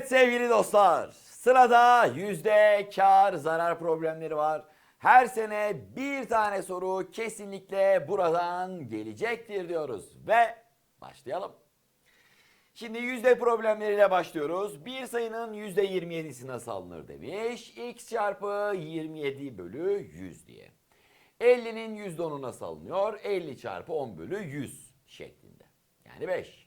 Evet sevgili dostlar, sırada yüzde kar zarar problemleri var. Her sene bir tane soru kesinlikle buradan gelecektir diyoruz ve başlayalım. Şimdi yüzde problemleriyle başlıyoruz. Bir sayının yüzde 27'si nasıl alınır demiş. X çarpı 27 bölü 100 diye. 50'nin yüzde 10'u nasıl alınıyor? 50 çarpı 10 bölü 100 şeklinde. Yani 5.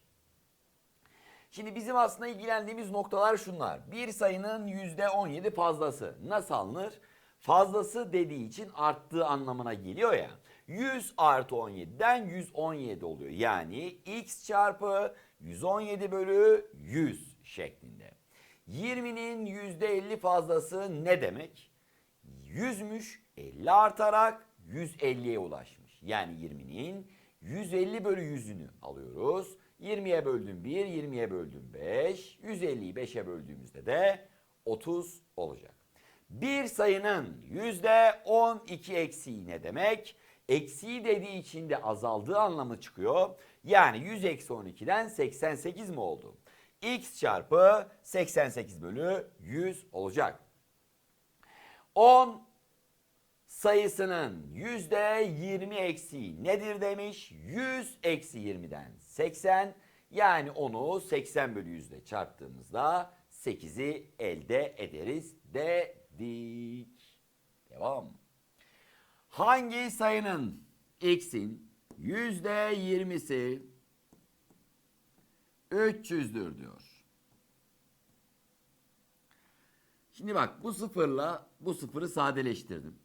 Şimdi bizim aslında ilgilendiğimiz noktalar şunlar. Bir sayının yüzde 17 fazlası nasıl alınır? Fazlası dediği için arttığı anlamına geliyor ya. 100 artı 17'den 117 oluyor. Yani x çarpı 117 bölü 100 şeklinde. 20'nin yüzde 50 fazlası ne demek? 100'müş 50 artarak 150'ye ulaşmış. Yani 20'nin 150 bölü 100'ünü alıyoruz. 20'ye böldüm 1, 20'ye böldüm 5. 150'yi 5'e böldüğümüzde de 30 olacak. Bir sayının %12 eksiği ne demek? Eksiği dediği için de azaldığı anlamı çıkıyor. Yani 100 eksi 12'den 88 mi oldu? X çarpı 88 bölü 100 olacak. 10 sayısının yüzde 20 eksiği nedir demiş. 100 eksi 20'den 80 yani onu 80 bölü 100 ile çarptığımızda 8'i elde ederiz dedik. Devam. Hangi sayının x'in yüzde 20'si 300'dür diyor. Şimdi bak bu sıfırla bu sıfırı sadeleştirdim.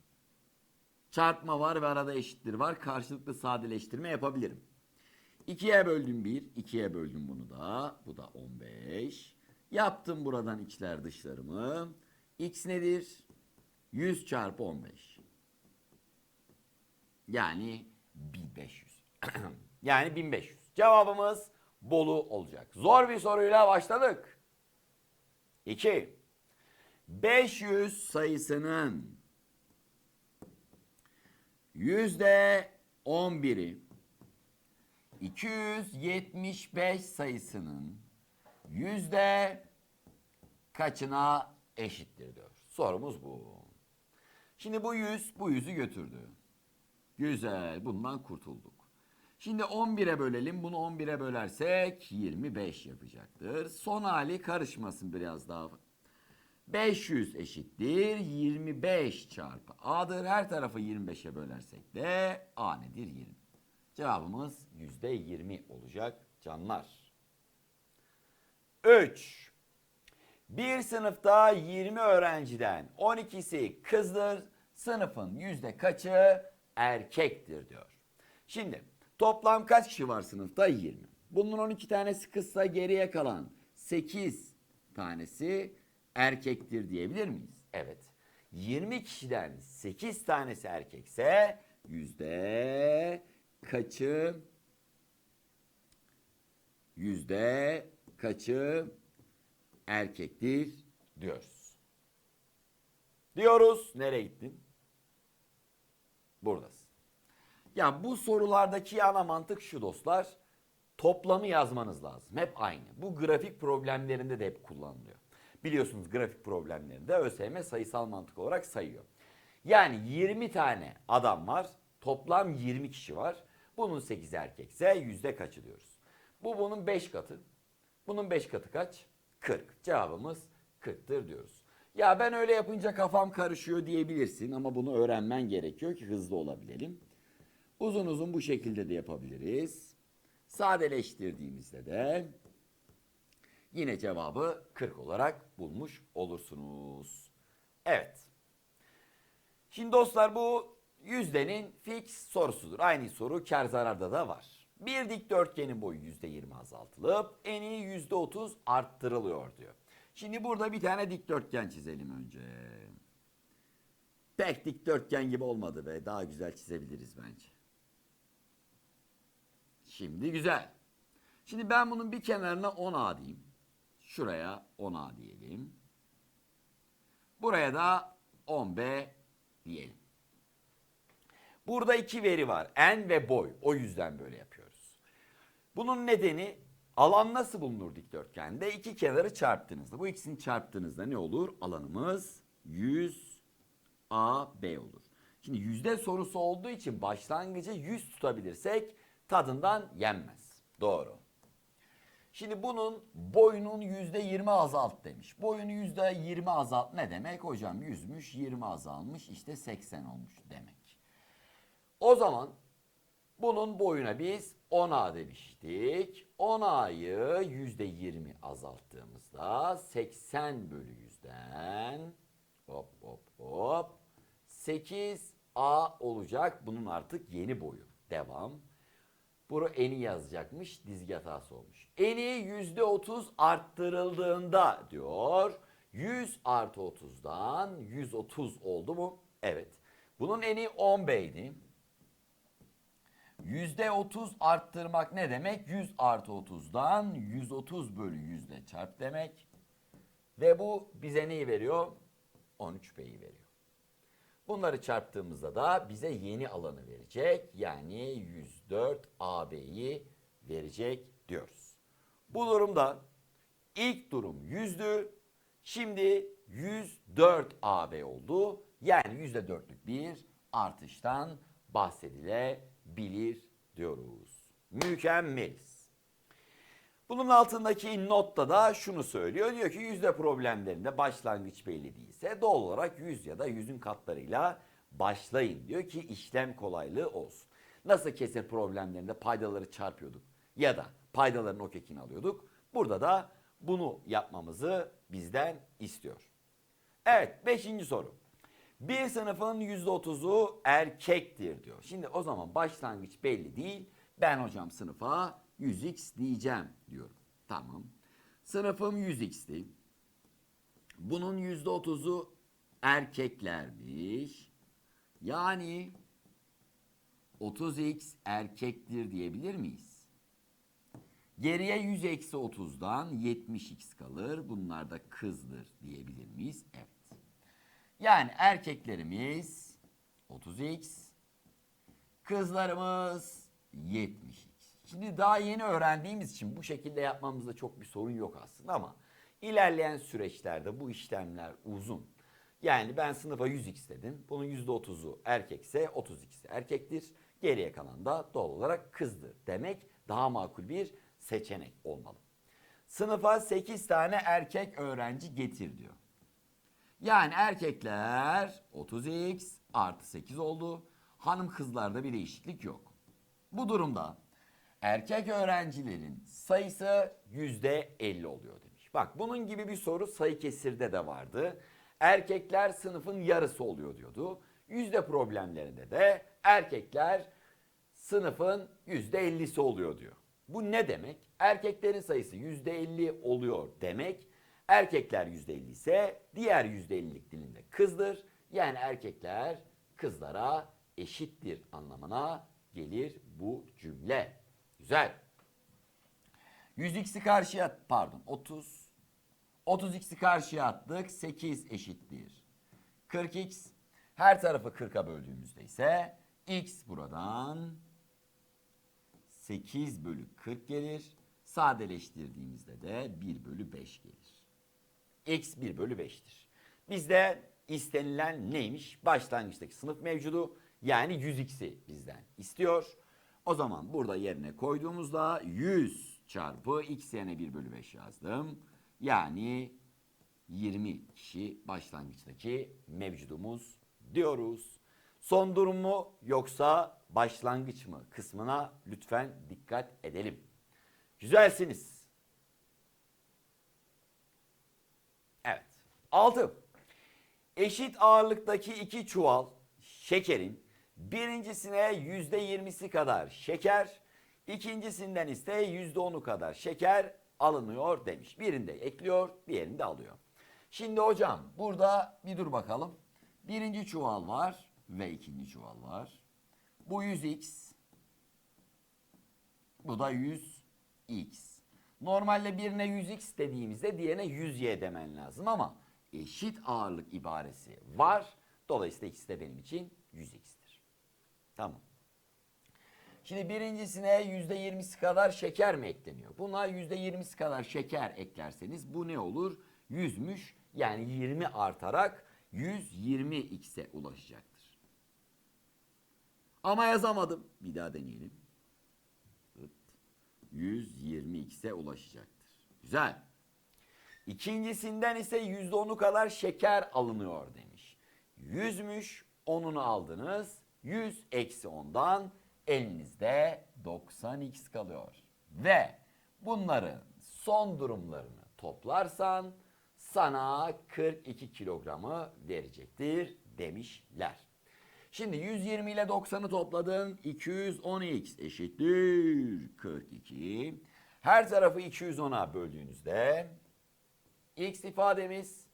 Çarpma var ve arada eşittir var. Karşılıklı sadeleştirme yapabilirim. 2'ye böldüm 1, 2'ye böldüm bunu da. Bu da 15. Yaptım buradan içler dışlarımı. X nedir? 100 çarpı 15. Yani 1500. yani 1500. Cevabımız Bolu olacak. Zor bir soruyla başladık. 2. 500 sayısının yüzde 11'i 275 sayısının yüzde kaçına eşittir diyor. Sorumuz bu. Şimdi bu 100 bu 100'ü götürdü. Güzel bundan kurtulduk. Şimdi 11'e bölelim. Bunu 11'e bölersek 25 yapacaktır. Son hali karışmasın biraz daha 500 eşittir 25 çarpı A'dır. Her tarafı 25'e bölersek de A nedir? 20. Cevabımız %20 olacak canlar. 3. Bir sınıfta 20 öğrenciden 12'si kızdır. Sınıfın yüzde kaçı erkektir diyor. Şimdi toplam kaç kişi var sınıfta? 20. Bunun 12 tanesi kızsa geriye kalan 8 tanesi erkektir diyebilir miyiz? Evet. 20 kişiden 8 tanesi erkekse yüzde kaçı yüzde kaçı erkektir diyoruz. Diyoruz. Nereye gittin? Buradasın. Ya bu sorulardaki ana mantık şu dostlar. Toplamı yazmanız lazım. Hep aynı. Bu grafik problemlerinde de hep kullanılıyor. Biliyorsunuz grafik problemlerinde ÖSYM sayısal mantık olarak sayıyor. Yani 20 tane adam var. Toplam 20 kişi var. Bunun 8 erkekse yüzde kaçı diyoruz. Bu bunun 5 katı. Bunun 5 katı kaç? 40. Cevabımız 40'tır diyoruz. Ya ben öyle yapınca kafam karışıyor diyebilirsin ama bunu öğrenmen gerekiyor ki hızlı olabilelim. Uzun uzun bu şekilde de yapabiliriz. Sadeleştirdiğimizde de yine cevabı 40 olarak bulmuş olursunuz. Evet. Şimdi dostlar bu yüzdenin fix sorusudur. Aynı soru kar zararda da var. Bir dikdörtgenin boyu %20 azaltılıp eni %30 arttırılıyor diyor. Şimdi burada bir tane dikdörtgen çizelim önce. Pek dikdörtgen gibi olmadı be. Daha güzel çizebiliriz bence. Şimdi güzel. Şimdi ben bunun bir kenarına 10A diyeyim. Şuraya 10A diyelim. Buraya da 10B diyelim. Burada iki veri var. En ve boy. O yüzden böyle yapıyoruz. Bunun nedeni Alan nasıl bulunur dikdörtgende? İki kenarı çarptığınızda. Bu ikisini çarptığınızda ne olur? Alanımız 100 AB olur. Şimdi yüzde sorusu olduğu için başlangıcı 100 tutabilirsek tadından yenmez. Doğru. Şimdi bunun boyunun yüzde 20 azalt demiş. Boyunu yüzde 20 azalt ne demek? Hocam 100'müş 20 azalmış işte 80 olmuş demek. O zaman bunun boyuna biz 10A demiştik. 10A'yı yüzde 20 azalttığımızda 80 bölü 100'den hop hop hop 8A olacak. Bunun artık yeni boyu. Devam. Bunu eni yazacakmış. Dizgi hatası olmuş. Eni yüzde otuz arttırıldığında diyor. 100 artı 30'dan 130 oldu mu? Evet. Bunun eni 10 beydi. Yüzde 30 arttırmak ne demek? 100 artı 30'dan 130 bölü yüzde çarp demek. Ve bu bize neyi veriyor? 13 beyi veriyor. Bunları çarptığımızda da bize yeni alanı verecek. Yani 104 AB'yi verecek diyoruz. Bu durumda ilk durum 100'dü. Şimdi 104 AB oldu. Yani %4'lük bir artıştan bahsedilebilir diyoruz. Mükemmeliz. Bunun altındaki notta da şunu söylüyor. Diyor ki yüzde problemlerinde başlangıç belli değilse doğal olarak yüz ya da yüzün katlarıyla başlayın diyor ki işlem kolaylığı olsun. Nasıl kesir problemlerinde paydaları çarpıyorduk ya da paydaların o kekini alıyorduk. Burada da bunu yapmamızı bizden istiyor. Evet beşinci soru. Bir sınıfın yüzde otuzu erkektir diyor. Şimdi o zaman başlangıç belli değil. Ben hocam sınıfa 100x diyeceğim diyorum. Tamam. Sınıfım 100x'ti. Bunun yüzde otuzu erkeklermiş. Yani 30x erkektir diyebilir miyiz? Geriye 100 eksi 30'dan 70x kalır. Bunlar da kızdır diyebilir miyiz? Evet. Yani erkeklerimiz 30x, kızlarımız 70x. Şimdi daha yeni öğrendiğimiz için bu şekilde yapmamızda çok bir sorun yok aslında ama ilerleyen süreçlerde bu işlemler uzun. Yani ben sınıfa 100x dedim. Bunun %30'u erkekse 30x de erkektir. Geriye kalan da doğal olarak kızdır demek daha makul bir seçenek olmalı. Sınıfa 8 tane erkek öğrenci getir diyor. Yani erkekler 30x artı 8 oldu. Hanım kızlarda bir değişiklik yok. Bu durumda erkek öğrencilerin sayısı %50 oluyor demiş. Bak bunun gibi bir soru sayı kesirde de vardı. Erkekler sınıfın yarısı oluyor diyordu. Yüzde problemlerinde de erkekler sınıfın %50'si oluyor diyor. Bu ne demek? Erkeklerin sayısı %50 oluyor demek. Erkekler %50 ise diğer %50'lik dilinde kızdır. Yani erkekler kızlara eşittir anlamına gelir bu cümle. Güzel. 100x'i karşıya pardon 30 30x'i karşıya attık 8 eşittir. 40x her tarafı 40'a böldüğümüzde ise x buradan 8 bölü 40 gelir. Sadeleştirdiğimizde de 1 bölü 5 gelir. X 1 bölü 5'tir. Bizde istenilen neymiş? Başlangıçtaki sınıf mevcudu yani 100x'i bizden istiyor. O zaman burada yerine koyduğumuzda 100 çarpı x yerine 1 bölü 5 yazdım. Yani 20 kişi başlangıçtaki mevcudumuz diyoruz. Son durum mu yoksa başlangıç mı kısmına lütfen dikkat edelim. Güzelsiniz. Evet. 6. Eşit ağırlıktaki iki çuval şekerin birincisine yüzde yirmisi kadar şeker, ikincisinden ise yüzde onu kadar şeker alınıyor demiş. Birinde ekliyor, diğerinde alıyor. Şimdi hocam burada bir dur bakalım. Birinci çuval var ve ikinci çuval var. Bu 100x, bu da 100x. Normalde birine 100x dediğimizde diğerine 100y demen lazım ama eşit ağırlık ibaresi var. Dolayısıyla ikisi de benim için 100x'tir. Tamam. Şimdi birincisine yüzde yirmisi kadar şeker mi ekleniyor? Buna yüzde yirmisi kadar şeker eklerseniz bu ne olur? Yüzmüş yani 20 artarak 120x'e ulaşacaktır. Ama yazamadım. Bir daha deneyelim. 120x'e ulaşacaktır. Güzel. İkincisinden ise %10'u kadar şeker alınıyor demiş. 100'müş, 10'unu aldınız. 100 eksi 10'dan elinizde 90x kalıyor. Ve bunların son durumlarını toplarsan sana 42 kilogramı verecektir demişler. Şimdi 120 ile 90'ı topladın. 210x eşittir 42. Her tarafı 210'a böldüğünüzde x ifademiz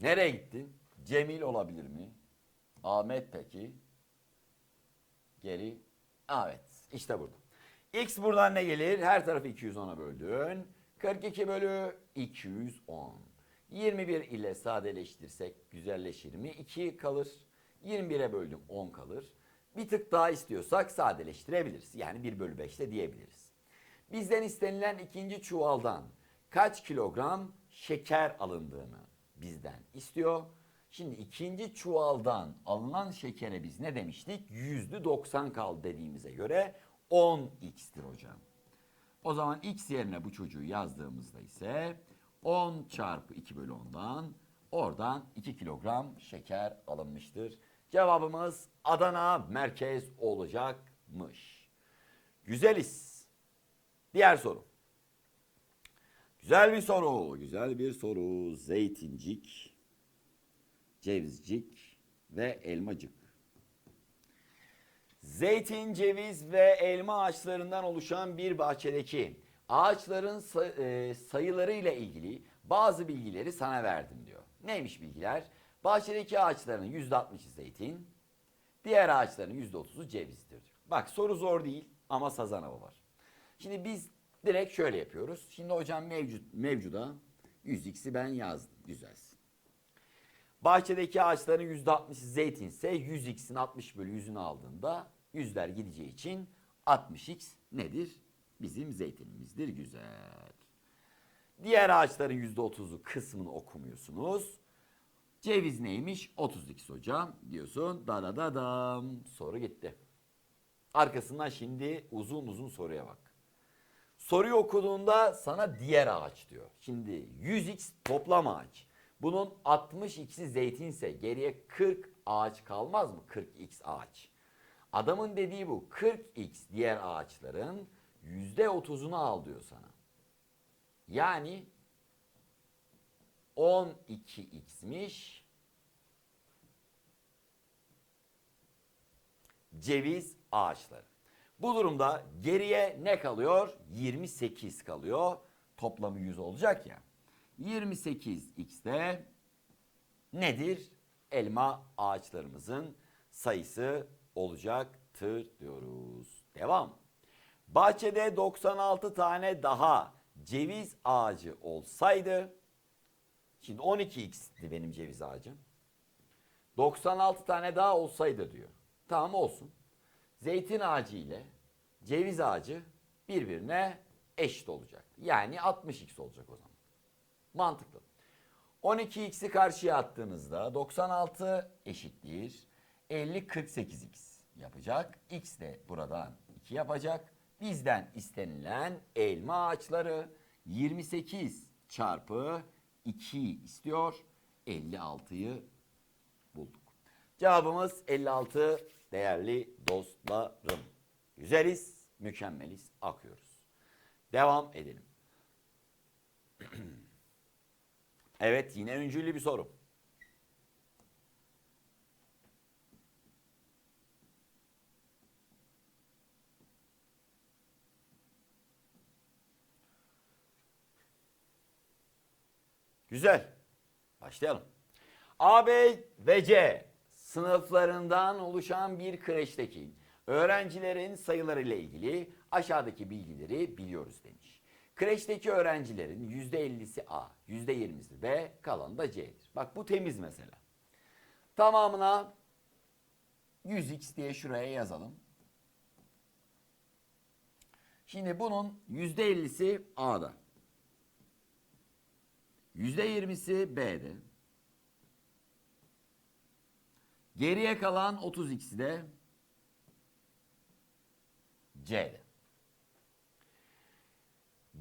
nereye gittin? Cemil olabilir mi? Ahmet peki? Geri. Evet işte burada. X buradan ne gelir? Her tarafı 210'a böldün. 42 bölü 210. 21 ile sadeleştirsek güzelleşir mi? 2 kalır. 21'e böldüm 10 kalır. Bir tık daha istiyorsak sadeleştirebiliriz. Yani 1 bölü 5 de diyebiliriz. Bizden istenilen ikinci çuvaldan kaç kilogram şeker alındığını bizden istiyor. Şimdi ikinci çuvaldan alınan şekere biz ne demiştik? Yüzde 90 kaldı dediğimize göre 10x'tir hocam. O zaman x yerine bu çocuğu yazdığımızda ise 10 çarpı 2 bölü 10'dan oradan 2 kilogram şeker alınmıştır. Cevabımız Adana merkez olacakmış. Güzeliz. Diğer soru. Güzel bir soru, güzel bir soru. Zeytincik, cevizcik ve elmacık. Zeytin, ceviz ve elma ağaçlarından oluşan bir bahçedeki ağaçların e, sayıları ile ilgili bazı bilgileri sana verdim diyor. Neymiş bilgiler? Bahçedeki ağaçların %60'ı zeytin, diğer ağaçların %30'u cevizdir diyor. Bak soru zor değil ama sazan hava var. Şimdi biz direkt şöyle yapıyoruz. Şimdi hocam mevcut mevcuda 100x'i ben yazdım. Güzelsin. Bahçedeki ağaçların %60'ı zeytinse 100x'in 60 bölü 100'ünü aldığında yüzler gideceği için 60x nedir? Bizim zeytinimizdir. Güzel. Diğer ağaçların %30'u kısmını okumuyorsunuz. Ceviz neymiş? 30x hocam diyorsun. Da da da dam. Soru gitti. Arkasından şimdi uzun uzun soruya bak. Soruyu okuduğunda sana diğer ağaç diyor. Şimdi 100x toplam ağaç. Bunun 60x'i zeytinse geriye 40 ağaç kalmaz mı? 40x ağaç. Adamın dediği bu. 40x diğer ağaçların %30'unu al diyor sana. Yani 12x'miş. Ceviz ağaçları. Bu durumda geriye ne kalıyor? 28 kalıyor. Toplamı 100 olacak ya. 28x'te nedir? Elma ağaçlarımızın sayısı olacaktır diyoruz. Devam. Bahçede 96 tane daha ceviz ağacı olsaydı şimdi 12x'ti benim ceviz ağacım. 96 tane daha olsaydı diyor. Tamam olsun. Zeytin ağacı ile ceviz ağacı birbirine eşit olacak. Yani 60x olacak o zaman. Mantıklı. 12x'i karşıya attığınızda 96 eşittir. 50 48x yapacak. X de buradan 2 yapacak. Bizden istenilen elma ağaçları 28 çarpı 2 istiyor. 56'yı bulduk. Cevabımız 56 değerli dostlarım. Güzeliz, mükemmeliz, akıyoruz. Devam edelim. evet yine öncüllü bir soru. Güzel. Başlayalım. A, B ve C sınıflarından oluşan bir kreşteki öğrencilerin sayıları ile ilgili aşağıdaki bilgileri biliyoruz demiş. Kreşteki öğrencilerin %50'si A, %20'si B, kalanı da C'dir. Bak bu temiz mesela. Tamamına 100x diye şuraya yazalım. Şimdi bunun %50'si A'da. %20'si B'de. Geriye kalan 30x'i de C'de.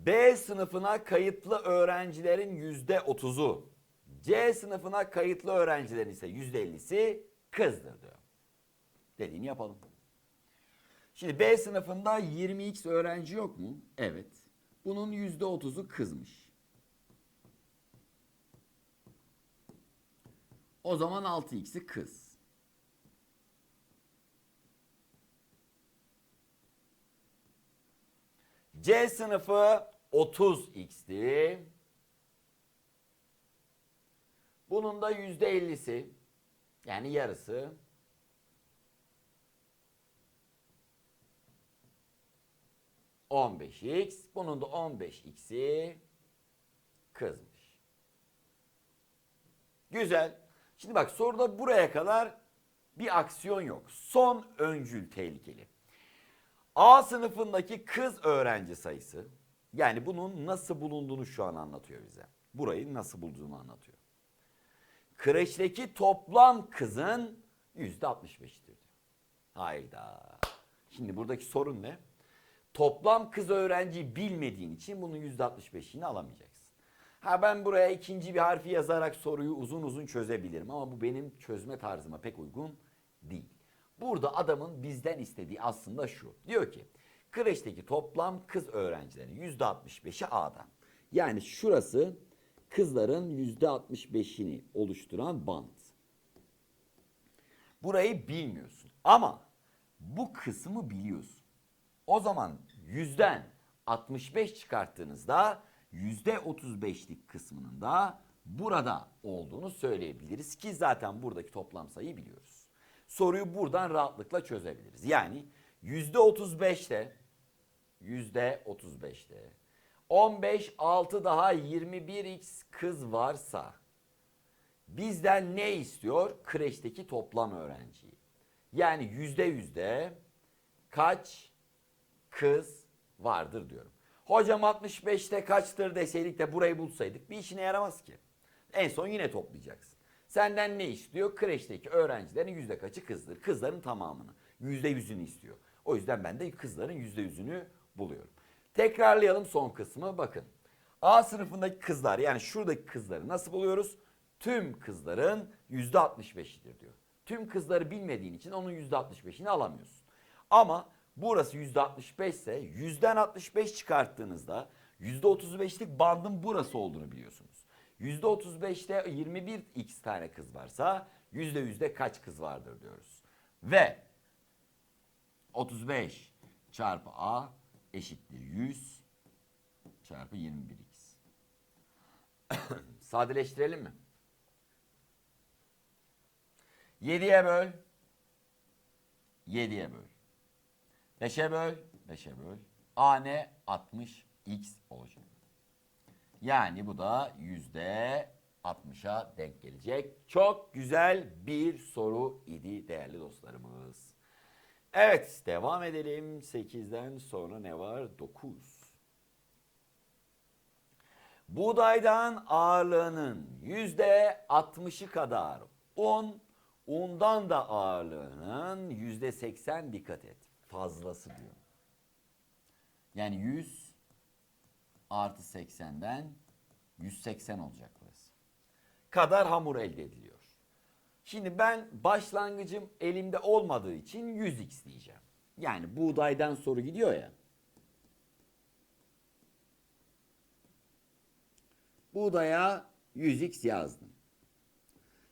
B sınıfına kayıtlı öğrencilerin yüzde otuzu, C sınıfına kayıtlı öğrencilerin ise yüzde ellisi kızdır diyor. Dediğini yapalım. Şimdi B sınıfında 20x öğrenci yok mu? Evet. Bunun yüzde otuzu kızmış. O zaman 6x'i kız. C sınıfı 30x'ti. Bunun da %50'si yani yarısı ...15x. Bunun da 15x'i kızmış. Güzel. Şimdi bak soruda buraya kadar bir aksiyon yok. Son öncül tehlikeli. A sınıfındaki kız öğrenci sayısı yani bunun nasıl bulunduğunu şu an anlatıyor bize. Burayı nasıl bulduğunu anlatıyor. Kreşteki toplam kızın yüzde 65'tir diyor. Hayda. Şimdi buradaki sorun ne? Toplam kız öğrenciyi bilmediğin için bunun yüzde 65'ini alamayacaksın. Ha ben buraya ikinci bir harfi yazarak soruyu uzun uzun çözebilirim ama bu benim çözme tarzıma pek uygun değil. Burada adamın bizden istediği aslında şu. Diyor ki kreşteki toplam kız öğrencilerin %65'i A'da. Yani şurası kızların %65'ini oluşturan bant. Burayı bilmiyorsun ama bu kısmı biliyorsun. O zaman yüzden 65 çıkarttığınızda %35'lik kısmının da burada olduğunu söyleyebiliriz ki zaten buradaki toplam sayıyı biliyoruz soruyu buradan rahatlıkla çözebiliriz. Yani yüzde 35'te yüzde 35'te 15 6 daha 21x kız varsa bizden ne istiyor? Kreşteki toplam öğrenciyi. Yani yüzde yüzde kaç kız vardır diyorum. Hocam 65'te kaçtır deseydik de burayı bulsaydık bir işine yaramaz ki. En son yine toplayacaksın. Senden ne istiyor? Kreşteki öğrencilerin yüzde kaçı kızdır? Kızların tamamını. Yüzde yüzünü istiyor. O yüzden ben de kızların yüzde yüzünü buluyorum. Tekrarlayalım son kısmı. Bakın. A sınıfındaki kızlar yani şuradaki kızları nasıl buluyoruz? Tüm kızların yüzde 65'idir diyor. Tüm kızları bilmediğin için onun yüzde 65'ini alamıyorsun. Ama burası yüzde 65 ise yüzden 65 çıkarttığınızda yüzde 35'lik bandın burası olduğunu biliyorsunuz. %35'te 21x tane kız varsa %100'de kaç kız vardır diyoruz. Ve 35 çarpı A eşittir 100 çarpı 21x. Sadeleştirelim mi? 7'ye böl. 7'ye böl. 5'e böl. 5'e böl. A ne? 60 x olacak. Yani bu da yüzde 60'a denk gelecek. Çok güzel bir soru idi değerli dostlarımız. Evet devam edelim. 8'den sonra ne var? 9. Buğdaydan ağırlığının yüzde 60'ı kadar un, undan da ağırlığının yüzde 80 dikkat et. Fazlası diyor. Yani 100 artı 80'den 180 olacak burası. Kadar hamur elde ediliyor. Şimdi ben başlangıcım elimde olmadığı için 100x diyeceğim. Yani buğdaydan soru gidiyor ya. Buğdaya 100x yazdım.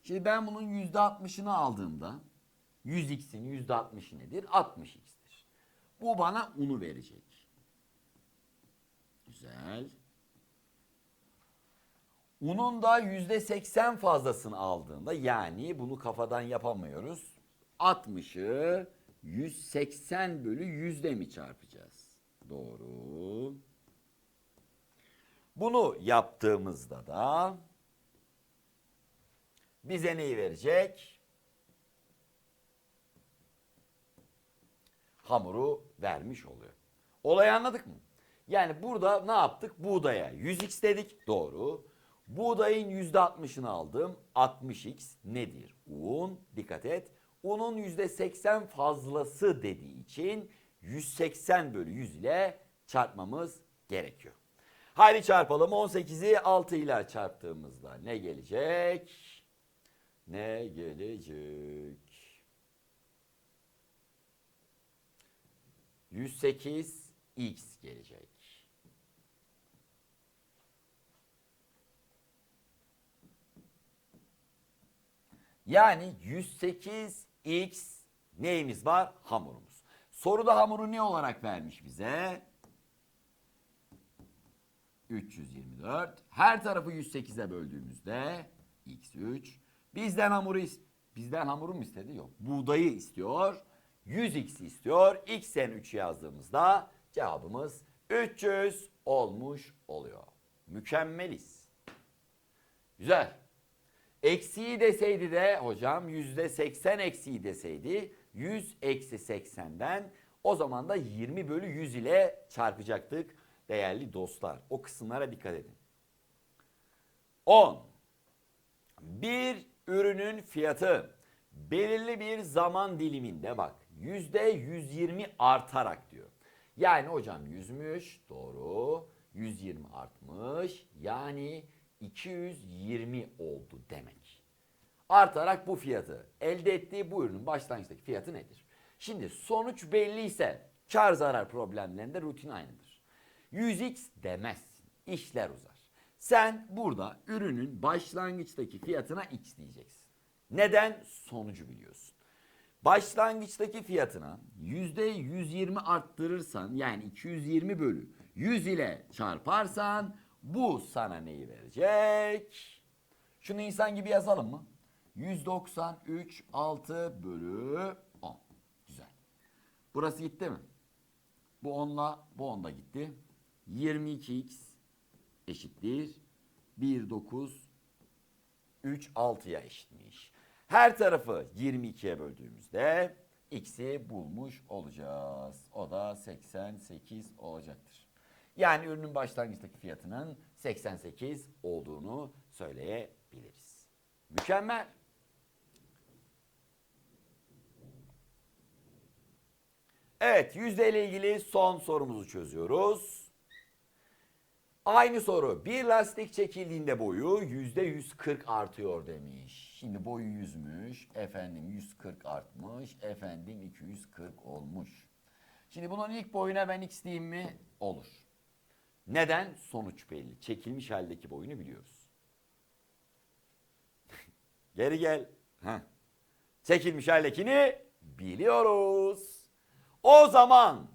Şimdi ben bunun %60'ını aldığımda 100x'in %60'ı nedir? 60x'tir. Bu bana unu verecek. Güzel. Unun da yüzde seksen fazlasını aldığında yani bunu kafadan yapamıyoruz. 60'ı 180 bölü yüzde mi çarpacağız? Doğru. Bunu yaptığımızda da bize neyi verecek? hamuru vermiş oluyor. Olayı anladık mı? Yani burada ne yaptık? Buğdaya 100x dedik. Doğru. Buğdayın %60'ını aldım. 60x nedir? Un. Dikkat et. Unun %80 fazlası dediği için 180 bölü 100 ile çarpmamız gerekiyor. Haydi çarpalım. 18'i 6 ile çarptığımızda ne gelecek? Ne gelecek? 108 x gelecek. Yani 108 x neyimiz var? Hamurumuz. Soruda hamuru ne olarak vermiş bize? 324. Her tarafı 108'e böldüğümüzde x3. Bizden hamuru bizden hamuru mu istedi? Yok. Buğdayı istiyor. 100x istiyor. x'en 3 yazdığımızda cevabımız 300 olmuş oluyor. Mükemmeliz. Güzel. Eksiği deseydi de hocam yüzde 80 eksiği deseydi 100 eksi 80'den o zaman da 20 bölü 100 ile çarpacaktık değerli dostlar. O kısımlara dikkat edin. 10. Bir ürünün fiyatı belirli bir zaman diliminde bak yüzde 120 artarak diyor. Yani hocam yüzmüş doğru 120 artmış yani 220 oldu demek. Artarak bu fiyatı elde ettiği bu ürünün başlangıçtaki fiyatı nedir? Şimdi sonuç belli ise kar zarar problemlerinde rutin aynıdır. 100x demezsin. İşler uzar. Sen burada ürünün başlangıçtaki fiyatına x diyeceksin. Neden? Sonucu biliyorsun. Başlangıçtaki fiyatına %120 arttırırsan yani 220 bölü 100 ile çarparsan bu sana neyi verecek? Şunu insan gibi yazalım mı? 193 6 bölü 10. Güzel. Burası gitti mi? Bu 10'la bu 10 da gitti. 22x eşittir 1 9 3 6'ya eşitmiş. Her tarafı 22'ye böldüğümüzde x'i bulmuş olacağız. O da 88 olacaktır. Yani ürünün başlangıçtaki fiyatının 88 olduğunu söyleyebiliriz. Mükemmel. Evet yüzde ile ilgili son sorumuzu çözüyoruz. Aynı soru. Bir lastik çekildiğinde boyu yüzde 140 artıyor demiş. Şimdi boyu 100'müş. Efendim 140 artmış. Efendim 240 olmuş. Şimdi bunun ilk boyuna ben x diyeyim mi? Olur. Neden? Sonuç belli. Çekilmiş haldeki boyunu biliyoruz. Geri gel. Heh. Çekilmiş haldekini biliyoruz. O zaman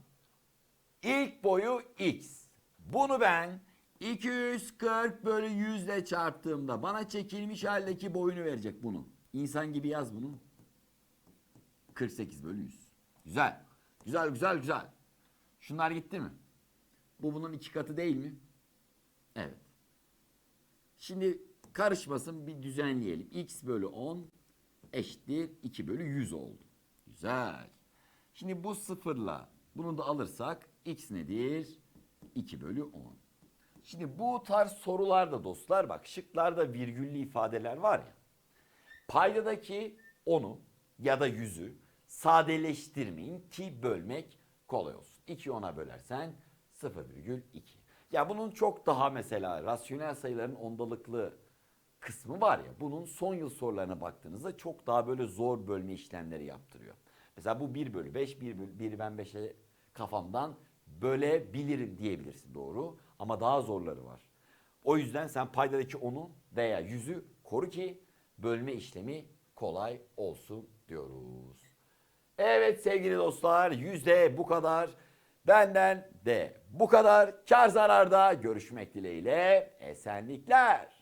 ilk boyu x. Bunu ben 240 bölü 100 ile çarptığımda bana çekilmiş haldeki boyunu verecek bunu. İnsan gibi yaz bunu. 48 bölü 100. Güzel. Güzel güzel güzel. Şunlar gitti mi? Bu bunun iki katı değil mi? Evet. Şimdi karışmasın bir düzenleyelim. x bölü 10 eşittir 2 bölü 100 oldu. Güzel. Şimdi bu sıfırla bunu da alırsak x nedir? 2 bölü 10. Şimdi bu tarz sorularda dostlar bak şıklarda virgüllü ifadeler var ya. Paydadaki 10'u ya da 100'ü sadeleştirmeyin ki bölmek kolay olsun. 2'yi 10'a bölersen 0,2. Ya bunun çok daha mesela rasyonel sayıların ondalıklı kısmı var ya bunun son yıl sorularına baktığınızda çok daha böyle zor bölme işlemleri yaptırıyor. Mesela bu 1 bölü 5, 1 bölü 1 ben 5'e kafamdan bölebilirim diyebilirsin doğru. Ama daha zorları var. O yüzden sen paydadaki 10'u veya 100'ü koru ki bölme işlemi kolay olsun diyoruz. Evet sevgili dostlar yüzde bu kadar. Benden de bu kadar. Kar zararda görüşmek dileğiyle. Esenlikler.